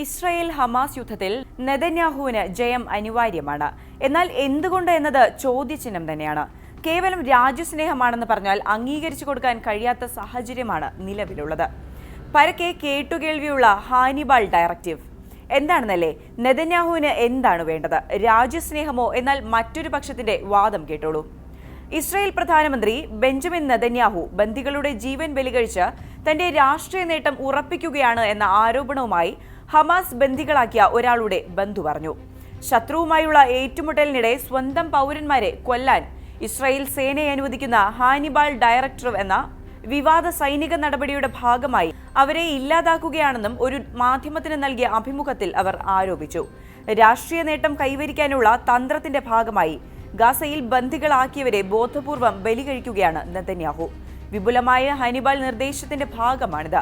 Israel Hamas യുദ്ധത്തിൽ നെതന്യാഹുവിന് ജയം അനിവാര്യമാണ്. എന്നാൽ എന്തുകൊണ്ട് എന്നത് ചോദ്യചിഹ്നം തന്നെയാണ്. കേവലം രാജ്യസ്നേഹമാണെന്ന് പറഞ്ഞാൽ അംഗീകരിച്ചു കൊടുക്കാൻ കഴിയാത്ത സാഹചര്യമാണ് നിലവിലുള്ളത്. പരക്കെ കേട്ടുകേൾവിയുള്ള ഹാനിബാൾ ഡയറക്റ്റീവ്. എന്താണെന്നല്ലേ? നെതന്യാഹുവിന് എന്താണ് വേണ്ടത്? രാജ്യസ്നേഹമോ? എന്നാൽ മറ്റൊരു പക്ഷത്തിന്റെ വാദം കേട്ടോളൂ. ഇസ്രായേൽ പ്രധാനമന്ത്രി ബെഞ്ചമിൻ നെതന്യാഹു ബന്ദികളുടെ ജീവൻ ബലികഴിച്ച് തന്റെ രാഷ്ട്രീയ നേട്ടം ഉറപ്പിക്കുകയാണ് എന്ന ആരോപണവുമായി ഹമാസ് ബന്ദികളാക്കിയ ഒരാളുടെ ബന്ധു പറഞ്ഞു. ശത്രുവുമായുള്ള ഏറ്റുമുട്ടലിനിടെ സ്വന്തം പൗരന്മാരെ കൊല്ലാൻ ഇസ്രായേൽ സേനയെ അനുവദിക്കുന്ന ഹാനിബാൾ ഡയറക്ടർ എന്ന വിവാദ സൈനിക നടപടിയുടെ ഭാഗമായി അവരെ ഇല്ലാതാക്കുകയാണെന്നും ഒരു മാധ്യമത്തിന് നൽകിയ അഭിമുഖത്തിൽ അവർ ആരോപിച്ചു. രാഷ്ട്രീയ നേട്ടം കൈവരിക്കാനുള്ള തന്ത്രത്തിന്റെ ഭാഗമായി ഗാസയിൽ ബന്ദികളാക്കിയവരെ ബോധപൂർവം ബലി കഴിക്കുകയാണ് നെതന്യാഹു. വിപുലമായ ഹനിബാൾ നിർദ്ദേശത്തിന്റെ ഭാഗമാണിത്.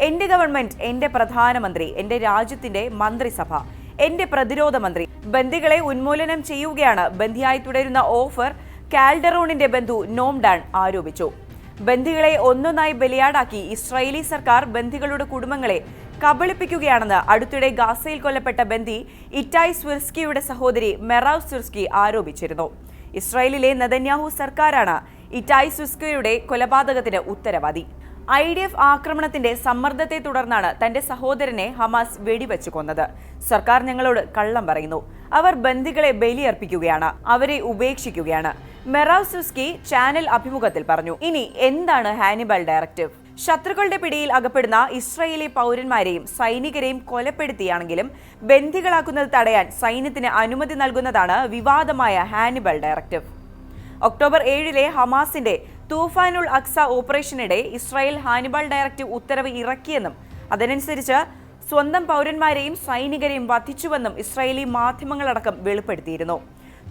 എന്റെ ഗവൺമെന്റ് എന്റെ പ്രധാനമന്ത്രി എന്റെ രാജ്യത്തിന്റെ മന്ത്രിസഭ എന്റെ പ്രതിരോധ മന്ത്രി ബന്ദികളെ ഉന്മൂലനം ചെയ്യുകയാണ്. ബന്ധിയായി തുടരുന്ന ഓഫർ കാൽഡറോണിന്റെ ബന്ധു നോംഡാൻ ആരോപിച്ചു. ബന്ദികളെ ഒന്നൊന്നായി ബലിയാടാക്കി ഇസ്രായേലി സർക്കാർ ബന്ദികളുടെ കുടുംബങ്ങളെ കബളിപ്പിക്കുകയാണെന്ന് അടുത്തിടെ ഗാസയിൽ കൊല്ലപ്പെട്ട ബന്ദി ഇറ്റായ് സ്വിർസ്കിയുടെ സഹോദരി മെറാവ് സ്വിർസ്കി ആരോപിച്ചിരുന്നു. ഇസ്രായേലിലെ നെതന്യാഹു സർക്കാരാണ് ഇറ്റായ് സ്വിസ്കയുടെ കൊലപാതകത്തിന് ഉത്തരവാദി. ഐ ഡി എഫ് ആക്രമണത്തിന്റെ സമ്മർദ്ദത്തെ തുടർന്നാണ് തന്റെ സഹോദരനെ ഹമാസ് വെടിവെച്ചു കൊന്നത്. സർക്കാർ ഞങ്ങളോട് കള്ളം പറയുന്നു. അവർ ബന്ദികളെ ബലിയർപ്പിക്കുകയാണ് അവരെ ഉപേക്ഷിക്കുകയാണ്. മെറാവ് സുസ്കി ചാനൽ അഭിമുഖത്തിൽ പറഞ്ഞു. ഇനി എന്താണ് ഹാനിബൽ ഡയറക്റ്റീവ്? ശത്രുക്കളുടെ പിടിയിൽ അകപ്പെടുന്ന ഇസ്രയേലി പൗരന്മാരെയും സൈനികരെയും കൊലപ്പെടുത്തിയാണെങ്കിലും ബന്ദികളാക്കുന്നത് തടയാൻ സൈന്യത്തിന് അനുമതി നൽകുന്നതാണ് വിവാദമായ ഹാനിബൽ ഡയറക്റ്റീവ്. ഒക്ടോബർ ഏഴിലെ ഹമാസിന്റെ തൂഫാനുൾ അക്സ ഓപ്പറേഷനിടെ ഇസ്രായേൽ ഹാനിബൽ ഡയറക്റ്റീവ് ഉത്തരവ് ഇറക്കിയെന്നും അതനുസരിച്ച് സ്വന്തം പൗരന്മാരെയും സൈനികരെയും വധിച്ചുവെന്നും ഇസ്രായേലി മാധ്യമങ്ങളടക്കം വെളിപ്പെടുത്തിയിരുന്നു.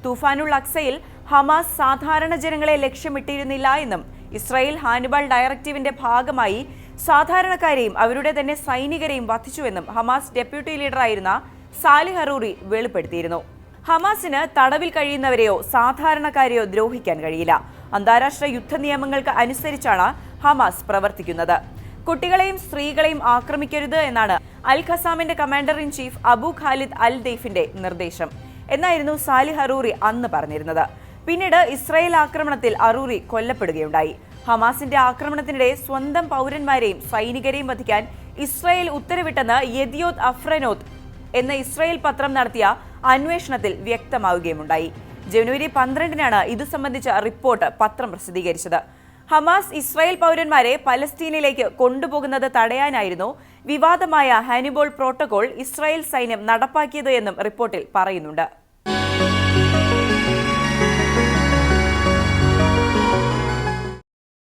തൂഫാനുൾ അക്സയിൽ ഹമാസ് സാധാരണ ജനങ്ങളെ ലക്ഷ്യമിട്ടിരുന്നില്ല എന്നും ഇസ്രായേൽ ഹാനിബാൾ ഡയറക്റ്റീവിന്റെ ഭാഗമായി സാധാരണക്കാരെയും അവരുടെ തന്നെ സൈനികരെയും വധിച്ചുവെന്നും ഹമാസ് ഡെപ്യൂട്ടി ലീഡറായിരുന്ന സാലി ഹറൂറി വെളിപ്പെടുത്തിയിരുന്നു. ഹമാസിന് തടവിൽ കഴിയുന്നവരെയോ സാധാരണക്കാരെയോ ദ്രോഹിക്കാൻ കഴിയില്ല. അന്താരാഷ്ട്ര യുദ്ധ നിയമങ്ങൾക്ക് അനുസരിച്ചാണ് ഹമാസ് പ്രവർത്തിക്കുന്നത്. കുട്ടികളെയും സ്ത്രീകളെയും ആക്രമിക്കരുത് എന്നാണ് അൽ ഖസാമിന്റെ commander in chief Abu Khalid al ദൈഫിന്റെ നിർദ്ദേശം. എന്നായിരുന്നു സാലി ഹറൂറി അന്ന് പറഞ്ഞിരുന്നത്. പിന്നീട് ഇസ്രായേൽ ആക്രമണത്തിൽ അറൂറി കൊല്ലപ്പെടുകയുണ്ടായി. ഹമാസിന്റെ ആക്രമണത്തിനിടെ സ്വന്തം പൗരന്മാരെയും സൈനികരെയും വധിക്കാൻ ഇസ്രായേൽ ഉത്തരവിട്ടെന്ന് യദിയോത് അഫ്രനോത്ത് എന്ന ഇസ്രായേൽ പത്രം നടത്തിയ അന്വേഷണത്തിൽ വ്യക്തമാവുകയുമുണ്ടായി. ജനുവരി പന്ത്രണ്ടിനാണ് ഇത് സംബന്ധിച്ച റിപ്പോർട്ട് പത്രം പ്രസിദ്ധീകരിച്ചത്. ഹമാസ് ഇസ്രായേൽ പൗരന്മാരെ പലസ്തീനിലേക്ക് കൊണ്ടുപോകുന്നത് തടയാനായിരുന്നു വിവാദമായ ഹാനിബോൾ പ്രോട്ടോകോൾ ഇസ്രായേൽ സൈന്യം നടപ്പാക്കിയത് എന്നും റിപ്പോർട്ടിൽ പറയുന്നുണ്ട്.